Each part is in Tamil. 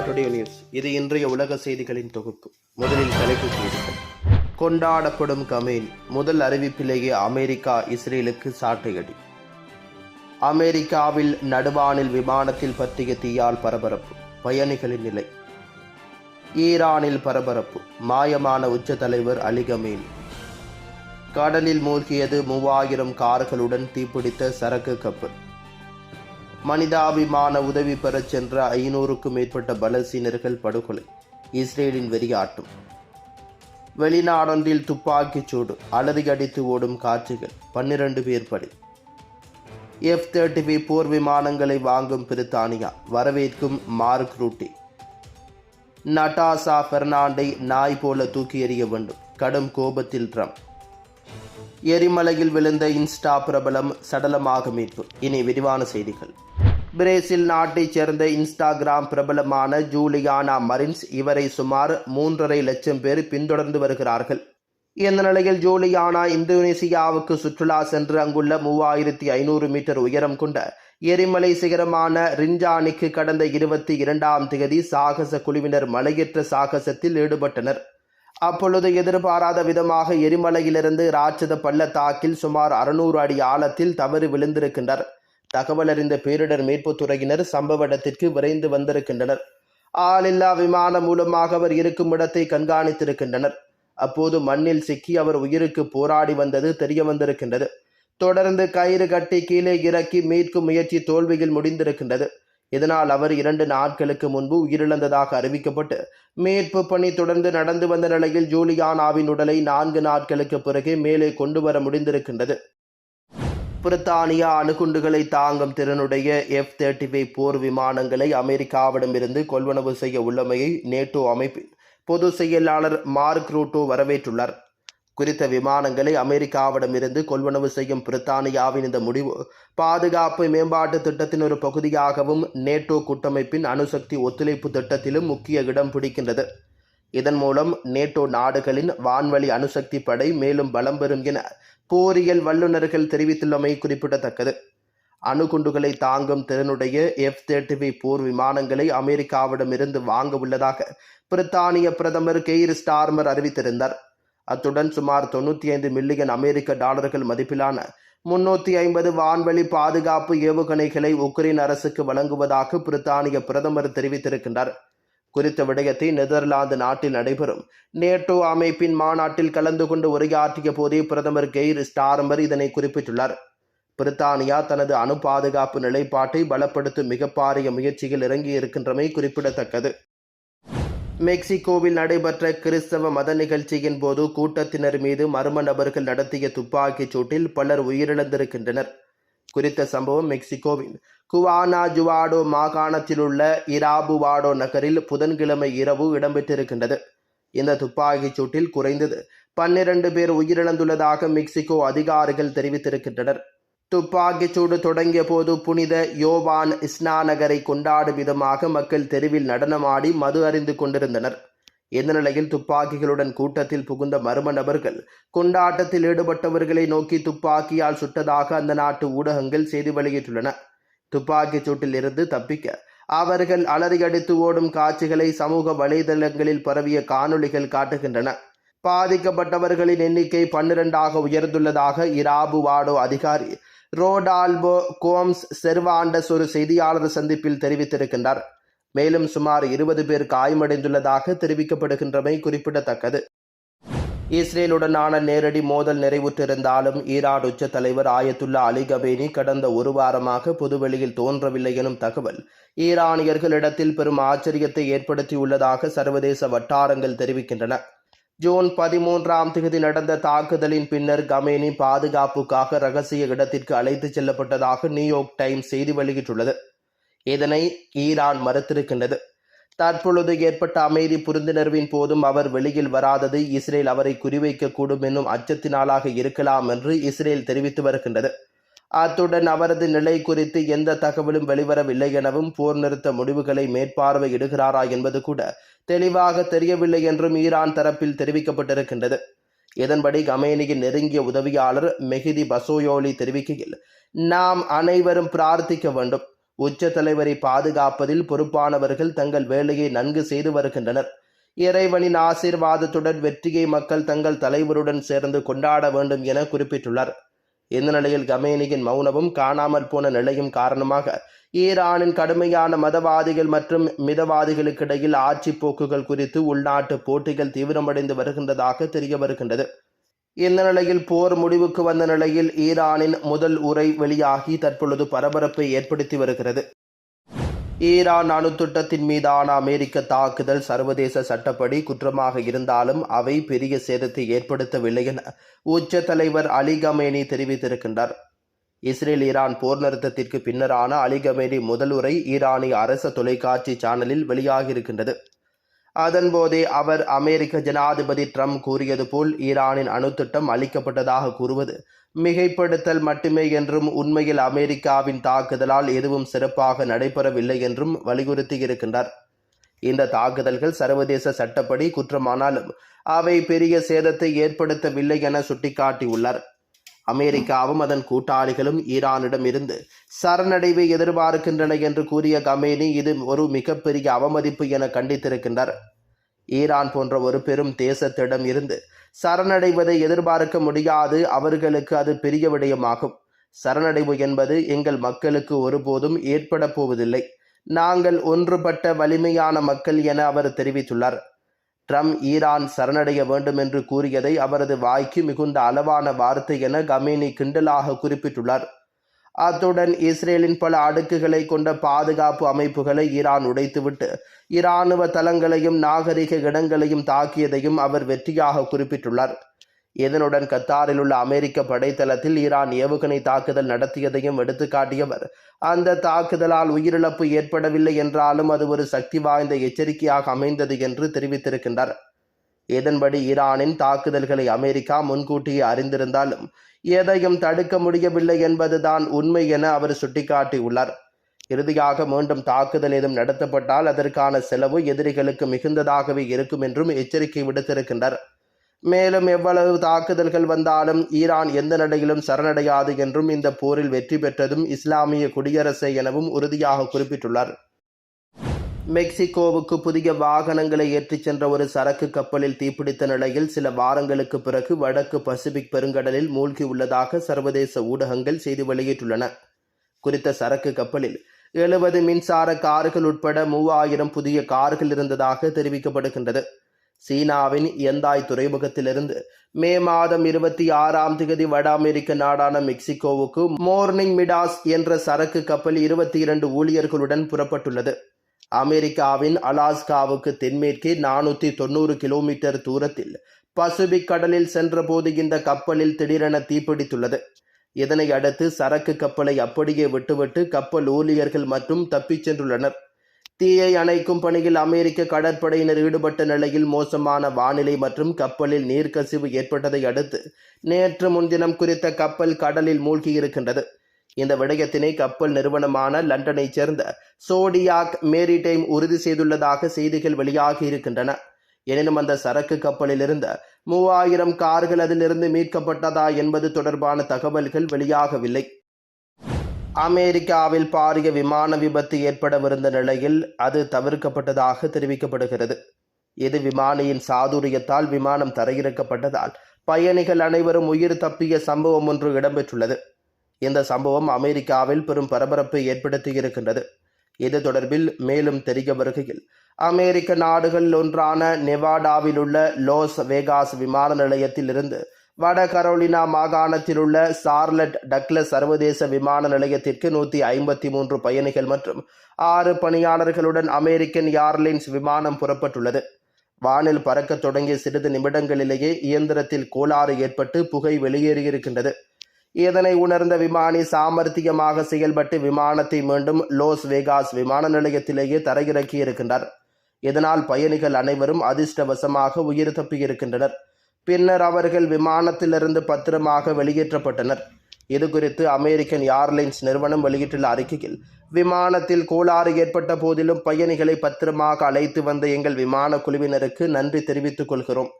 டுடே நியூஸ் இது இன்றைய உலக செய்திகளின் தொகுப்பு. முதலில் தலைப்பு செய்திகள். கொண்டாடப்படும் கமேன் முதல் அறிவிப்பிலேயே அமெரிக்கா இஸ்ரேலுக்கு சாட்டையடி. அமெரிக்காவில் நடுவானில் விமானத்தில் பற்றிய தீயால் பரபரப்பு. பயணிகளின் நிலை. ஈரானில் பரபரப்பு. மாயமான உச்ச தலைவர் அலி கமேனி. கடலில் மூழ்கியது மூவாயிரம் கார்களுடன் தீப்பிடித்த சரக்கு கப்பல். மனிதாபிமான உதவி பெறச் சென்ற ஐநூறுக்கும் மேற்பட்ட பலசீனர்கள் படுகொலை. இஸ்ரேலின் வெறியாட்டம். வெளிநாடொன்றில் துப்பாக்கிச் சூடு அலறி அடித்து ஓடும் காட்சிகள் பன்னிரண்டு பேர் படி எஃப் தேர்ட்டி பி போர் விமானங்களை வாங்கும் பிரித்தானியா வரவேற்கும் மார்க் ரூட்டி. நட்டாசா பெர்னாண்டை நாய் போல தூக்கி எறிய வேண்டும் கடும் கோபத்தில் ட்ரம்ப். எரிமலையில் விழுந்த இன்ஸ்டா பிரபலம் சடலமாக மீட்பு. இனி விரிவான செய்திகள். பிரேசில் நாட்டைச் சேர்ந்த இன்ஸ்டாகிராம் பிரபலமான ஜூலியானா மரின்ஸ் இவரை சுமார் மூன்றரை லட்சம் பேர் பின்தொடர்ந்து வருகிறார்கள். இந்த நிலையில் ஜூலியானா இந்தோனேசியாவுக்கு சுற்றுலா சென்று அங்குள்ள மூவாயிரத்தி ஐநூறு மீட்டர் உயரம் கொண்ட எரிமலை சிகரமான ரிஞ்சானிக்கு கடந்த இருபத்தி இரண்டாம் தேதி சாகச குழுவினர் மலையேற்ற சாகசத்தில் ஈடுபட்டனர். அப்பொழுது எதிர்பாராத விதமாக எரிமலையிலிருந்து ராட்சத பள்ளத்தாக்கில் சுமார் அறுநூறு அடி ஆழத்தில் தவறு விழுந்திருக்கின்றனர். தகவல் அறிந்த பேரிடர் மீட்புத் துறையினர் சம்பவ இடத்திற்கு விரைந்து வந்திருக்கின்றனர். ஆளில்லா விமானம் மூலமாக அவர் இருக்கும் இடத்தை கண்காணித்திருக்கின்றனர். அப்போது மண்ணில் சிக்கி அவர் உயிருக்கு போராடி வந்தது தெரிய வந்திருக்கின்றது. தொடர்ந்து கயிறு கட்டி கீழே இறக்கி மீட்கும் முயற்சி தோல்வியில் முடிந்திருக்கின்றது. இதனால் அவர் இரண்டு நாட்களுக்கு முன்பு உயிரிழந்ததாக அறிவிக்கப்பட்டு மீட்பு பணி தொடர்ந்து நடந்து வந்த நிலையில் ஜூலியானாவின் உடலை நான்கு நாட்களுக்கு பிறகு மேலே கொண்டு வர முடிந்திருக்கின்றது. பிரித்தானியா அணுகுண்டுகளை தாங்கும் திறனுடைய எஃப் தேர்ட்டி போர் விமானங்களை அமெரிக்காவிடமிருந்து கொள்வனவு செய்ய உள்ளமையை நேட்டோ அமைப்பின் பொது செயலாளர் மார்க் ரூட்டோ வரவேற்றுள்ளார். குறித்த விமானங்களை அமெரிக்காவிடமிருந்து கொள்வனவு செய்யும் பிரித்தானியாவின் இந்த முடிவு பாதுகாப்பு மேம்பாட்டு திட்டத்தின் ஒரு பகுதியாகவும் நேட்டோ கூட்டமைப்பின் அணுசக்தி ஒத்துழைப்பு திட்டத்திலும் முக்கிய இடம் பிடிக்கின்றது. இதன் மூலம் நேட்டோ நாடுகளின் வான்வழி அணுசக்தி படை மேலும் பலம் பெறும் என போரியல் வல்லுநர்கள் தெரிவித்துள்ளமை குறிப்பிடத்தக்கது. அணுகுண்டுகளை தாங்கும் திறனுடைய எஃப் தேர்ட்டி போர் விமானங்களை அமெரிக்காவிடமிருந்து வாங்க உள்ளதாக பிரித்தானிய பிரதமர் கெய்ர் ஸ்டார்மர் அறிவித்திருந்தார். அத்துடன் சுமார் தொண்ணூற்றி ஐந்து மில்லியன் அமெரிக்க டாலர்கள் மதிப்பிலான முன்னூற்றி ஐம்பது வான்வழி பாதுகாப்பு ஏவுகணைகளை உக்ரைன் அரசுக்கு வழங்குவதாக பிரித்தானிய பிரதமர் தெரிவித்திருக்கின்றார். குறித்த விடயத்தை நெதர்லாந்து நாட்டில் நடைபெறும். நேட்டோ அமைப்பின் மாநாட்டில் கலந்து கொண்டு உரையாற்றிய போதே பிரதமர் கெய்ர் ஸ்டார்மர் இதனை குறிப்பிட்டுள்ளார். பிரித்தானியா தனது அணு பாதுகாப்பு நிலைப்பாட்டை பலப்படுத்தும் மிக பாரிய முயற்சியில் இறங்கியிருக்கின்றமை குறிப்பிடத்தக்கது. மெக்சிகோவில் நடைபெற்ற கிறிஸ்தவ மத நிகழ்ச்சியின் போது கூட்டத்தினர் மீது மர்ம நபர்கள் நடத்திய துப்பாக்கிச் சூட்டில் பலர் உயிரிழந்திருக்கின்றனர். குறித்த சம்பவம் மெக்சிகோவின் குவானா ஜுவாடோ மாகாணத்திலுள்ள இராபுவாடோ நகரில் புதன்கிழமை இரவு இடம்பெற்றிருக்கின்றது. இந்த துப்பாக்கிச் சூட்டில் குறைந்தது பன்னிரண்டு பேர் உயிரிழந்துள்ளதாக மெக்சிகோ அதிகாரிகள் தெரிவித்திருக்கின்றனர். துப்பாக்கிச் சூடு தொடங்கிய போது புனித யோவான் இஸ்னாநகரை கொண்டாடும் விதமாக மக்கள் தெருவில் நடனமாடி மது அறிந்து கொண்டிருந்தனர். இந்த நிலையில் துப்பாக்கிகளுடன் கூட்டத்தில் புகுந்த மர்ம நபர்கள் கொண்டாட்டத்தில் ஈடுபட்டவர்களை நோக்கி துப்பாக்கியால் சுட்டதாக அந்த நாட்டு ஊடகங்கள் செய்தி வெளியிட்டுள்ளன. துப்பாக்கிச் சூட்டில் இருந்து தப்பிக்க அவர்கள் அலறியடித்து ஓடும் காட்சிகளை சமூக வலைதளங்களில் பரவிய காணொளிகள் காட்டுகின்றன. பாதிக்கப்பட்டவர்களின் எண்ணிக்கை பன்னிரண்டாக உயர்ந்துள்ளதாக இராபு வாடோ அதிகாரி ரோடால்போ கோம்ஸ் செர்வாண்டஸ் ஒரு செய்தியாளர் சந்திப்பில் தெரிவித்திருக்கின்றார். மேலும் சுமார் இருபது பேர் காயமடைந்துள்ளதாக தெரிவிக்கப்படுகின்றமை குறிப்பிடத்தக்கது. இஸ்ரேலுடனான நேரடி மோதல் நிறைவுற்றிருந்தாலும் ஈரான் உச்ச தலைவர் ஆயத்துல்லா அலி கபேனி கடந்த ஒரு வாரமாக பொதுவெளியில் தோன்றவில்லை எனும் தகவல் ஈரானியர்களிடத்தில் பெரும் ஆச்சரியத்தை ஏற்படுத்தியுள்ளதாக சர்வதேச வட்டாரங்கள் தெரிவிக்கின்றன. ஜூன் பதிமூன்றாம் தேதி நடந்த தாக்குதலின் பின்னர் கமேனி பாதுகாப்புக்காக ரகசிய இடத்திற்கு அழைத்துச் செல்லப்பட்டதாக நியூயார்க் டைம்ஸ் செய்தி வெளியிட்டுள்ளது. இதனை ஈரான் மறுத்திருக்கின்றது. தற்பொழுது ஏற்பட்ட அமைதி புரிந்துணர்வின் போதும் அவர் வெளியில் வராதது இஸ்ரேல் அவரை குறிவைக்கக்கூடும் என்னும் அச்சத்தினாலாக இருக்கலாம் என்று இஸ்ரேல் தெரிவித்து வருகின்றது. அத்துடன் அவரது நிலை குறித்து எந்த தகவலும் வெளிவரவில்லை எனவும் போர் நிறுத்த முடிவுகளை மேற்பார்வையிடுகிறாரா என்பது கூட தெளிவாக தெரியவில்லை என்றும் ஈரான் தரப்பில் தெரிவிக்கப்பட்டிருக்கின்றது. இதன்படி கமேனியின் நெருங்கிய உதவியாளர் மெஹிதி பசோயோலி தெரிவிக்கையில் நாம் அனைவரும் பிரார்த்திக்க வேண்டும். உச்ச தலைவரை பாதுகாப்பதில் பொறுப்பானவர்கள் தங்கள் வேலையை நன்கு செய்து வருகின்றனர். இறைவனின் ஆசீர்வாதத்துடன் வெற்றியை மக்கள் தங்கள் தலைவருடன் சேர்ந்து கொண்டாட வேண்டும் என குறிப்பிட்டுள்ளார். இந்த நிலையில் கமேனியின் மௌனமும் காணாமல் போன நிலையும் காரணமாக ஈரானின் கடுமையான மதவாதிகள் மற்றும் மிதவாதிகளுக்கிடையில் ஆட்சி போக்குகள் குறித்து உள்நாட்டு போட்டிகள் தீவிரமடைந்து வருகின்றதாக தெரிய வருகின்றது. இந்த நிலையில் போர் முடிவுக்கு வந்த நிலையில் ஈரானின் முதல் உரை வெளியாகி தற்பொழுது பரபரப்பை ஏற்படுத்தி வருகிறது. ஈரான் அணுத்திட்டத்தின் மீதான அமெரிக்க தாக்குதல் சர்வதேச சட்டப்படி குற்றமாக இருந்தாலும் அவை பெரிய சேதத்தை ஏற்படுத்தவில்லை என உச்ச தலைவர் அலி கமேனி தெரிவித்திருக்கின்றார். இஸ்ரேல் ஈரான் போர் நிறுத்தத்திற்கு பின்னரான அலி கமேனி முதல் உரை ஈரானிய அரச தொலைக்காட்சி சேனலில் வெளியாகியிருக்கின்றது அதன்போதே அவர் அமெரிக்க ஜனாதிபதி ட்ரம்ப் கூறியது போல் ஈரானின் அணுத்திட்டம் அளிக்கப்பட்டதாக கூறுவது. மிகைப்படுத்தல் மட்டுமே என்றும் உண்மையில் அமெரிக்காவின் தாக்குதலால் எதுவும் சிறப்பாக நடைபெறவில்லை என்றும் வலியுறுத்தியிருக்கின்றார். இந்த தாக்குதல்கள் சர்வதேச சட்டப்படி குற்றமானாலும் அவை பெரிய சேதத்தை ஏற்படுத்தவில்லை என சுட்டிக்காட்டியுள்ளார். அமெரிக்காவும் அதன் கூட்டாளிகளும் ஈரானிடம் இருந்து சரணடைவை எதிர்பார்க்கின்றன என்று கூறிய கமேனி இது ஒரு மிகப்பெரிய அவமதிப்பு என கண்டித்திருக்கின்றார். ஈரான் போன்ற ஒரு பெரும் தேசத்திடம் இருந்து சரணடைவதை எதிர்பார்க்க முடியாது அவர்களுக்கு அது பெரிய விடயமாகும். சரணடைவு என்பது எங்கள் மக்களுக்கு ஒருபோதும் ஏற்பட போவதில்லை. நாங்கள் ஒன்றுபட்ட வலிமையான மக்கள் என அவர் தெரிவித்துள்ளார். ட்ரம்ப் ஈரான் சரணடைய வேண்டும் என்று கூறியதை அவரது வாய்க்கு மிகுந்த அளவான வார்த்தை என கமேனி கிண்டலாக குறிப்பிட்டுள்ளார். அத்துடன் இஸ்ரேலின் பல அடுக்குகளை கொண்ட பாதுகாப்பு அமைப்புகளை ஈரான் உடைத்துவிட்டு இராணுவ தளங்களையும் நாகரிக இடங்களையும் தாக்கியதையும் அவர் வெற்றியாக குறிப்பிட்டுள்ளார். இதனுடன் கத்தாரில் உள்ள அமெரிக்க படைத்தளத்தில் ஈரான் ஏவுகணை தாக்குதல் நடத்தியதையும் எடுத்துக்காட்டியவர். அந்த தாக்குதலால் உயிரிழப்பு ஏற்படவில்லை என்றாலும் அது ஒரு சக்தி வாய்ந்த எச்சரிக்கையாக அமைந்தது என்று தெரிவித்திருக்கின்றார் இதன்படி ஈரானின் தாக்குதல்களை அமெரிக்கா முன்கூட்டியே அறிந்திருந்தாலும் எதையும் தடுக்க முடியவில்லை என்பதுதான் உண்மை என அவர் சுட்டிக்காட்டியுள்ளார். இறுதியாக மீண்டும் தாக்குதல் ஏதும் நடத்தப்பட்டால் அதற்கான செலவு எதிரிகளுக்கு மிகுந்ததாகவே இருக்கும் என்றும் எச்சரிக்கை விடுத்திருக்கின்றார் மேலும் எவ்வளவு தாக்குதல்கள் வந்தாலும் ஈரான் எந்த நிலையிலும் சரணடையாது என்றும் இந்த போரில் வெற்றி பெற்றதும் இஸ்லாமிய குடியரசு எனவும் உறுதியாக குறிப்பிட்டுள்ளார். மெக்சிகோவுக்கு புதிய வாகனங்களை ஏற்றிச் சென்ற ஒரு சரக்கு கப்பலில் தீப்பிடித்த நிலையில் சில வாரங்களுக்கு பிறகு வடக்கு பசிபிக் பெருங்கடலில் மூழ்கியுள்ளதாக சர்வதேச ஊடகங்கள் செய்தி வெளியிட்டுள்ளன. குறித்த சரக்கு கப்பலில் எழுபது மின்சார கார்கள் உட்பட மூவாயிரம் புதிய கார்கள் இருந்ததாக தெரிவிக்கப்படுகின்றது. சீனாவின் எந்தாய் துறைமுகத்திலிருந்து மே மாதம் இருபத்தி ஆறாம் தேதி வட அமெரிக்க நாடான மெக்சிகோவுக்கு மோர்னிங் மிடாஸ் என்ற சரக்கு கப்பல் இருபத்தி இரண்டு ஊழியர்களுடன் புறப்பட்டுள்ளது. அமெரிக்காவின் அலாஸ்காவுக்கு தென்மேற்கே நானூற்றி தொண்ணூறு கிலோமீட்டர் தூரத்தில் பசிபிக் கடலில் சென்றபோது இந்த கப்பலில் திடீரென தீப்பிடித்துள்ளது. இதனை அடுத்து சரக்கு கப்பலை அப்படியே விட்டுவிட்டு கப்பல் ஊழியர்கள் மற்றும் தப்பிச் சென்றுள்ளனர். தீயை அணைக்கும் பணியில் அமெரிக்க கடற்படையினர் ஈடுபட்ட நிலையில் மோசமான வானிலை மற்றும் கப்பலில் நீர்க்கசிவு ஏற்பட்டதை அடுத்து நேற்று முன்தினம் குறித்த கப்பல் கடலில் மூழ்கியிருக்கின்றது. இந்த விடயத்தினை கப்பல் நிறுவனமான லண்டனைச் சேர்ந்த சோடியாக் மேரிடைம் உறுதி செய்துள்ளதாக செய்திகள் வெளியாகி இருக்கின்றன. எனினும் அந்த சரக்கு கப்பலில் இருந்த மூவாயிரம் கார்கள் அதிலிருந்து மீட்கப்பட்டதா என்பது தொடர்பான தகவல்கள் வெளியாகவில்லை. அமெரிக்காவில் பாரிய விமான விபத்து ஏற்படவிருந்த நிலையில் அது தவிர்க்கப்பட்டதாக தெரிவிக்கப்படுகிறது. இது விமானியின் சாதுரியத்தால் விமானம் தரையிறக்கப்பட்டதால் பயணிகள் அனைவரும் உயிர் தப்பிய சம்பவம் ஒன்று இடம்பெற்றுள்ளது. இந்த சம்பவம் அமெரிக்காவில் பெரும் பரபரப்பை ஏற்படுத்தியிருக்கின்றது. இது தொடர்பில் மேலும் தெரிய வருகையில் அமெரிக்க நாடுகளில் ஒன்றான நெவாடாவில் உள்ள லோஸ் வேகாஸ் விமான நிலையத்தில் இருந்து வட கரோலினா மாகாணத்தில் உள்ள சார்லட் டக்ளஸ் சர்வதேச விமான நிலையத்திற்கு நூற்றி ஐம்பத்தி மூன்று பயணிகள் மற்றும் ஆறு பணியாளர்களுடன் அமெரிக்கன் ஏர்லைன்ஸ் விமானம் புறப்பட்டுள்ளது. வானில் பறக்கத் தொடங்கிய சிறிது நிமிடங்களிலேயே இயந்திரத்தில் கோளாறு ஏற்பட்டு புகை வெளியேறியிருக்கின்றது. இதனை உணர்ந்த விமானி சாமர்த்தியமாக செயல்பட்டு விமானத்தை மீண்டும் லோஸ் வேகாஸ் விமான நிலையத்திலேயே தரையிறக்கி இருக்கின்றார் இதனால் பயணிகள் அனைவரும் அதிர்ஷ்டவசமாக உயிர் தப்பியிருக்கின்றனர். பின்னர் அவர்கள் விமானத்திலிருந்து பத்திரமாக வெளியேற்றப்பட்டனர். இது குறித்து அமெரிக்கன் ஏர்லைன்ஸ் நிறுவனம் வெளியிட்டுள்ள அறிக்கையில் விமானத்தில் கோளாறு ஏற்பட்ட போதிலும் பயணிகளை பத்திரமாக அழைத்து வந்த எங்கள் விமான குழுவினருக்கு நன்றி தெரிவித்துக் கொள்கிறோம்.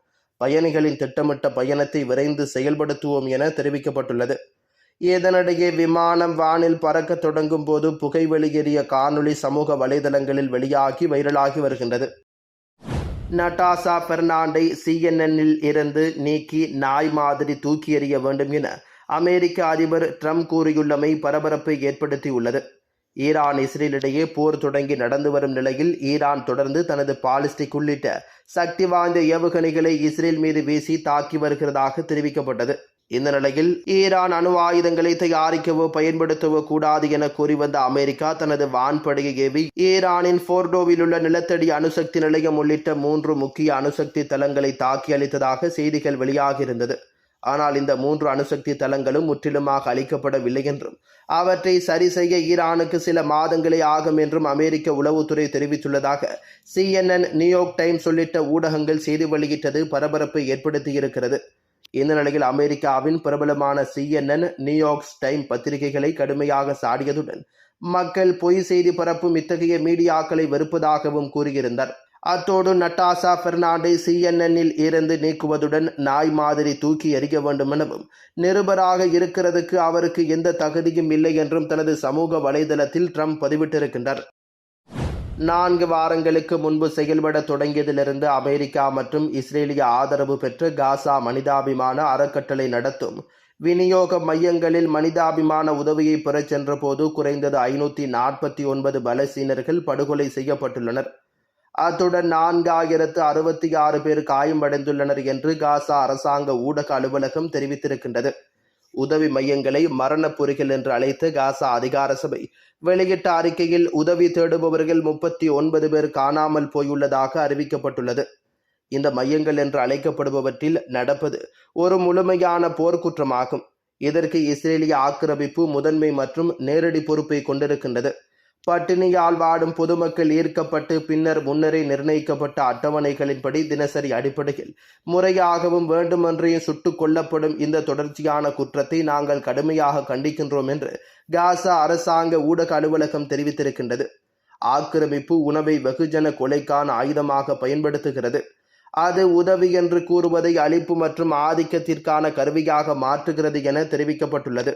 பயணிகளின் திட்டமிட்ட பயணத்தை விரைந்து செயல்படுத்துவோம் என தெரிவிக்கப்பட்டுள்ளது. இதனிடையே விமானம் வானில் பறக்க தொடங்கும் போது புகை வெளியேறிய காணொளி சமூக வலைதளங்களில் வெளியாகி வைரலாகி வருகின்றது. நட்டாசா பெர்னாண்டை சிஎன்என்னில் இருந்து நீக்கி நாய் மாதிரி தூக்கி எறிய வேண்டும் என அமெரிக்க அதிபர் ட்ரம்ப் கூறியுள்ளமை பரபரப்பை ஏற்படுத்தியுள்ளது. ஈரான் இஸ்ரேலிடையே போர் தொடங்கி நடந்து வரும் நிலையில் ஈரான் தொடர்ந்து தனது பாலிஸ்டிக் உள்ளிட்ட சக்தி வாய்ந்த ஏவுகணைகளை இஸ்ரேல் மீது வீசி தாக்கி வருகிறதாக தெரிவிக்கப்பட்டது. இந்த நிலையில் ஈரான் அணு ஆயுதங்களை தயாரிக்கவோ பயன்படுத்தவோ கூடாது என கூறி வந்த அமெரிக்கா தனது வான்படையை ஏவி ஈரானின் போர்டோவில் உள்ள நிலத்தடி அணுசக்தி நிலையம் உள்ளிட்ட மூன்று முக்கிய அணுசக்தி தளங்களை தாக்கி அளித்ததாக செய்திகள் வெளியாகியிருந்தது ஆனால் இந்த மூன்று அணுசக்தி தளங்களும் முற்றிலுமாக அளிக்கப்படவில்லை என்றும் அவற்றை சரி செய்ய ஈரானுக்கு சில மாதங்களே ஆகும் என்றும் அமெரிக்க உளவுத்துறை தெரிவித்துள்ளதாக சிஎன்என் நியூயார்க் டைம்ஸ் உள்ளிட்ட ஊடகங்கள் செய்தி வெளியிட்டது பரபரப்பை ஏற்படுத்தியிருக்கிறது. இந்த நிலையில் அமெரிக்காவின் பிரபலமான சிஎன்என் நியூயார்க் டைம் பத்திரிகைகளை கடுமையாக சாடியதுடன் மக்கள் பொய் செய்தி பரப்பும் இத்தகைய மீடியாக்களை வெறுப்பதாகவும் கூறியிருந்தார். அத்தோடு நட்டாசா பெர்னாண்டை சிஎன்என்னில் இருந்து நீக்குவதுடன் நாய் மாதிரி தூக்கி எறிய வேண்டும் எனவும் நிருபராக இருக்கிறதுக்கு அவருக்கு எந்த தகுதியும் இல்லை என்றும் தனது சமூக வலைதளத்தில் ட்ரம்ப் பதிவிட்டிருக்கின்றார். நான்கு வாரங்களுக்கு முன்பு செயல்பட தொடங்கியதிலிருந்து அமெரிக்கா மற்றும் இஸ்ரேலிய ஆதரவு பெற்று காசா மனிதாபிமான அறக்கட்டளை நடத்தும். விநியோக மையங்களில் மனிதாபிமான உதவியை பெறச் சென்றபோது குறைந்தது ஐநூற்றி நாற்பத்தி ஒன்பது பலசீனர்கள் படுகொலை செய்யப்பட்டுள்ளனர். அத்துடன் நான்காயிரத்து அறுபத்தி ஆறு பேர் காயமடைந்துள்ளனர் என்று காசா அரசாங்க ஊடக அலுவலகம் தெரிவித்திருக்கின்றது. உதவி மையங்களை மரண பொறிகள் என்று அழைத்து காசா அதிகார சபை வெளியிட்ட அறிக்கையில் உதவி தேடுபவர்கள் முப்பத்தி ஒன்பது பேர் காணாமல் போயுள்ளதாக அறிவிக்கப்பட்டுள்ளது. இந்த மையங்கள் என்று அழைக்கப்படுபவற்றில் நடப்பது ஒரு முழுமையான போர்க்குற்றமாகும். இதற்கு இஸ்ரேலிய ஆக்கிரமிப்பு முதன்மை மற்றும் நேரடி பொறுப்பை கொண்டிருக்கின்றது. பட்டினியால் வாடும் பொதுமக்கள் ஈர்க்கப்பட்டு பின்னர் முன்னரே நிர்ணயிக்கப்பட்ட அட்டவணைகளின்படி தினசரி அடிப்படையில் முறையாகவும் வேண்டுமென்றே சுட்டுக் கொல்லப்படும் இந்த தொடர்ச்சியான குற்றத்தை நாங்கள் கடுமையாக கண்டிக்கின்றோம் என்று காசா அரசாங்க ஊடக அலுவலகம் தெரிவித்திருக்கின்றது. ஆக்கிரமிப்பு உணவை வெகுஜன கொலைக்கான ஆயுதமாக பயன்படுத்துகிறது. அது உதவி என்று கூறுவதை அழிப்பு மற்றும் ஆதிக்கத்திற்கான கருவியாக மாற்றுகிறது என தெரிவிக்கப்பட்டுள்ளது.